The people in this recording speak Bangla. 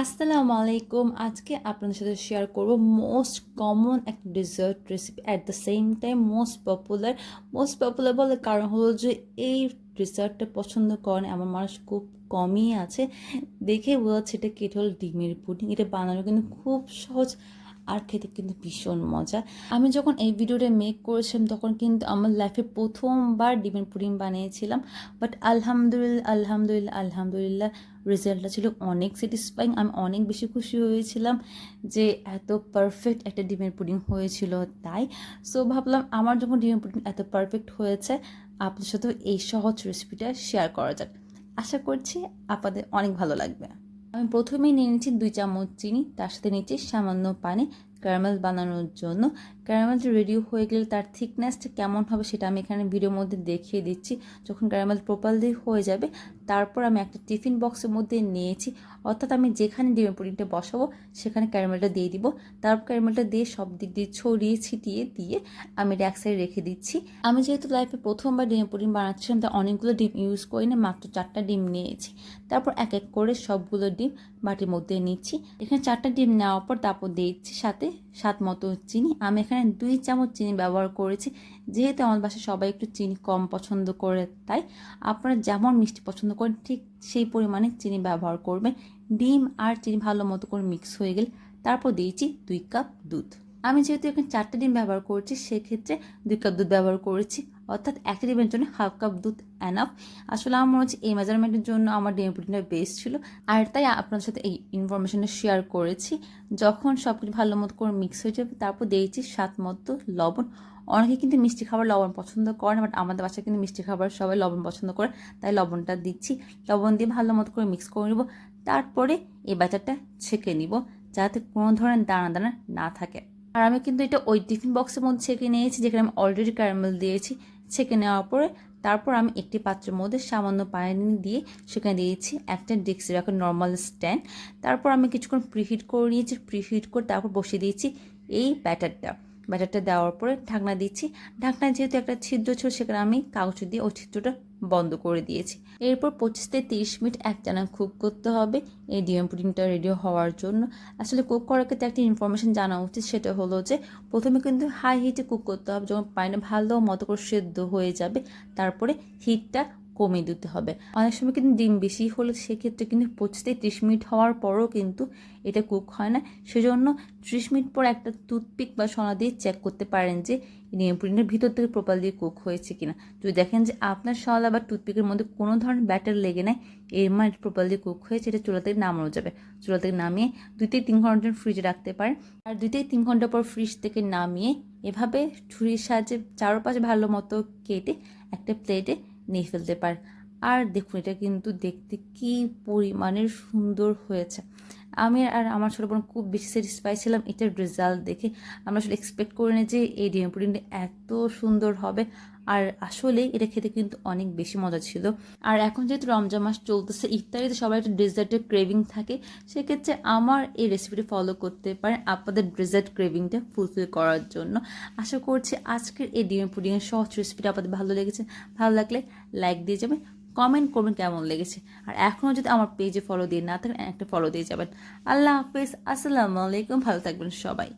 আসসালামু আলাইকুম আজকে আপনাদের সাথে শেয়ার করব মোস্ট কমন একটা dessert recipe at the same time most popular most popular বলে কারণ হলো যে এই ডেজার্টটা পছন্দ করেন, আমার মানুষ খুব কমই আছে। দেখে বোঝা যাচ্ছে এটা কেটল ডিমের পুডিং। এটা বানানো কিন্তু খুব সহজ আর খেতে কিন্তু ভীষণ মজা। আমি যখন এই ভিডিওটা মেক করেছিলাম, তখন কিন্তু আমার লাইফে প্রথমবার ডিমের পুডিং বানিয়েছিলাম। বাট আলহামদুলিল্লাহ আলহামদুলিল্লাহ আলহামদুলিল্লাহ রেজাল্টটা ছিল অনেক স্যাটিসফাইং আমি অনেক বেশি খুশি হয়েছিলাম যে এত পারফেক্ট একটা ডিমের পুডিং হয়েছিল তাই। সো ভাবলাম আমার যখন ডিমের পুডিং এত পারফেক্ট হয়েছে, আপনার সাথেও এই সহজ রেসিপিটা শেয়ার করা যাক। আশা করছি আপনাদের অনেক ভালো লাগবে। আমি প্রথমেই নিয়ে নিচ্ছি দুই চামচ চিনি, তার সাথে নিচ্ছি সামান্য পানি, ক্যারামেল বানানোর জন্য। ক্যারামেলটা রেডি হয়ে গেলে তার থিকনেসটা কেমন হবে সেটা আমি এখানে ভিডিওর মধ্যে দেখিয়ে দিচ্ছি। যখন ক্যারামেল প্রপারলি হয়ে যাবে তারপর আমি একটা টিফিন বক্সের মধ্যে নিয়েছি। অর্থাৎ আমি যেখানে ডিমের পুডিংটা বসাবো, সেখানে ক্যারামেলটা দিয়ে দিব। তারপর ক্যারামেলটা দিয়ে সব দিক দিয়ে ছড়িয়ে ছিটিয়ে দিয়ে আমি এক সাইডে রেখে দিচ্ছি। আমি যেহেতু লাইফে প্রথমবার ডিমের পুডিং বানাচ্ছিলাম তাই অনেকগুলো ডিম ইউজ করি না, মাত্র চারটা ডিম নিয়েছি। তারপর এক এক করে সবগুলো ডিম বাটির মধ্যে নিচ্ছি। এখানে চারটা ডিম নেওয়ার পর তারপর দিচ্ছি সাথে স্বাদ মতো চিনি। আমি এখানে দুই চামচ চিনি ব্যবহার করেছি। যেহেতু আমার বাসায় সবাই একটু চিনি কম পছন্দ করে, তাই আপনারা যেমন মিষ্টি পছন্দ করেন, ঠিক সেই পরিমাণে চিনি ব্যবহার করবেন। ডিম আর চিনি ভালো মতো করে মিক্স হয়ে গেলে তারপর দিয়েছি দুই কাপ দুধ। আমি যেহেতু এখানে চারটে ডিম ব্যবহার করছি, সেক্ষেত্রে দুই কাপ দুধ ব্যবহার করেছি। অর্থাৎ একটা ডিমের জন্য হাফ কাপ দুধ অ্যানাফ আসলে আমার মনে হচ্ছে এই মেজারমেন্টের জন্য আমার ডিমের প্রোটিনটা বেস্ট ছিল। আর তাই আপনাদের সাথে এই ইনফরমেশনটা শেয়ার করেছি। যখন সব কিছু ভালো মতো করে মিক্স হয়ে যাবে, তারপর দিয়েছি স্বাদ মতো লবণ। অনেকে কিন্তু মিষ্টি খাবার লবণ পছন্দ করে না বাট আমাদের বাসায় কিন্তু মিষ্টি খাবার সবাই লবণ পছন্দ করে, তাই লবণটা দিচ্ছি। লবণ দিয়ে ভালো মতো করে মিক্স করে নেব, তারপরে এই ব্যাটারটা ছেঁকে নিব, যাতে কোনো ধরনের দানা দানা না থাকে। আর আমি কিন্তু এটা ওই টিফিন বক্সের মধ্যে ছেঁকে নিয়েছি, যেখানে আমি অলরেডি ক্যারামেল দিয়েছি। ছেঁকে নেওয়ার পরে তারপর আমি একটি পাত্রের মধ্যে সামান্য পানি দিয়ে সেখানে দিয়েছি একটা ডেক্সি রাখার নর্মাল স্ট্যান্ড তারপর আমি কিছুক্ষণ প্রিহিট করে নিয়েছি প্রিহিট করে তারপর বসিয়ে দিয়েছি এই ব্যাটারটা। ব্যাটারটা দেওয়ার পরে ঢাকনা দিচ্ছি। ঢাকনা যেহেতু একটা ছিদ্র ছিল, সেখানে আমি কাগজ দিয়ে ওই ছিদ্রটা বন্ধ করে দিয়েছি। এরপর পঁচিশ থেকে তিরিশ মিনিট এক টানা কুক করতে হবে। এই ডিএম পুডিংটা রেডি হওয়ার জন্য। আসলে কুক করার ক্ষেত্রে একটা ইনফরমেশন জানা উচিত, সেটা হলো যে প্রথমে কিন্তু হাই হিটে কুক করতে হবে। যখন পানিটা ভালো মতো করে সেদ্ধ হয়ে যাবে, তারপরে হিটটা কমিয়ে দিতে হবে। অনেক সময় কিন্তু ডিম বেশি হলে সেক্ষেত্রে কিন্তু থেকে ত্রিশ মিনিট হওয়ার পরও কিন্তু এটা কুক হয় না। সেজন্য ত্রিশ মিনিট পর একটা টুথপিক বা সোনা দিয়ে চেক করতে পারেন যে ডিম পুডিংয়ের ভিতর থেকে প্রপারলি কুক হয়েছে কিনা। যদি দেখেন যে আপনার শলা বা টুথপিকের মধ্যে কোনো ধরনের ব্যাটার লেগে নেয় এর মানে প্রপারলি কুক হয়েছে, এটা চুলা থেকে নামানো যাবে। চুলা থেকে নামিয়ে দুই থেকে তিন ঘণ্টার জন্য ফ্রিজে রাখতে পারেন। আর দুই থেকে তিন ঘণ্টা পর ফ্রিজ থেকে নামিয়ে এভাবে ছুরির সাহায্যে চারপাশে ভালো মতো কেটে একটা প্লেটে নিয়ে ফেলতে পারেন আর দেখুন এটা কিন্তু দেখতে কি পরিমাণের সুন্দর হয়েছে। আমি আর আমার ছোটো বোন খুব বেশি স্যাটিসফাই ছিলাম এটার রেজাল্ট দেখে। আমরা আসলে এক্সপেক্ট করিনি যে এই ডিম পুডিংটা এত সুন্দর হবে। আর আসলে এটা খেতে কিন্তু অনেক বেশি মজা ছিল। আর এখন যেহেতু রমজান মাস চলতেছে, ইফতারিতে সবাই একটা ডেজার্টের ক্রেভিং থাকে, সেক্ষেত্রে আমার এই রেসিপিটি ফলো করতে পারেন আপনাদের ডেজার্ট ক্রেভিংটা ফুলফিল করার জন্য। আশা করছি আজকের এই ডিম পুডিংয়ের সহজ রেসিপিটা আপনাদের ভালো লেগেছে। ভালো লাগলে লাইক দিয়ে যাবেন কমেন্ট করবেন কেমন লেগেছে। আর এখনও যদি আমার পেজে ফলো দিয়ে না থাকেন, একটা ফলো দিয়ে যাবেন। আল্লাহ হাফিজ আসসালামু আলাইকুম। ভালো থাকবেন সবাই।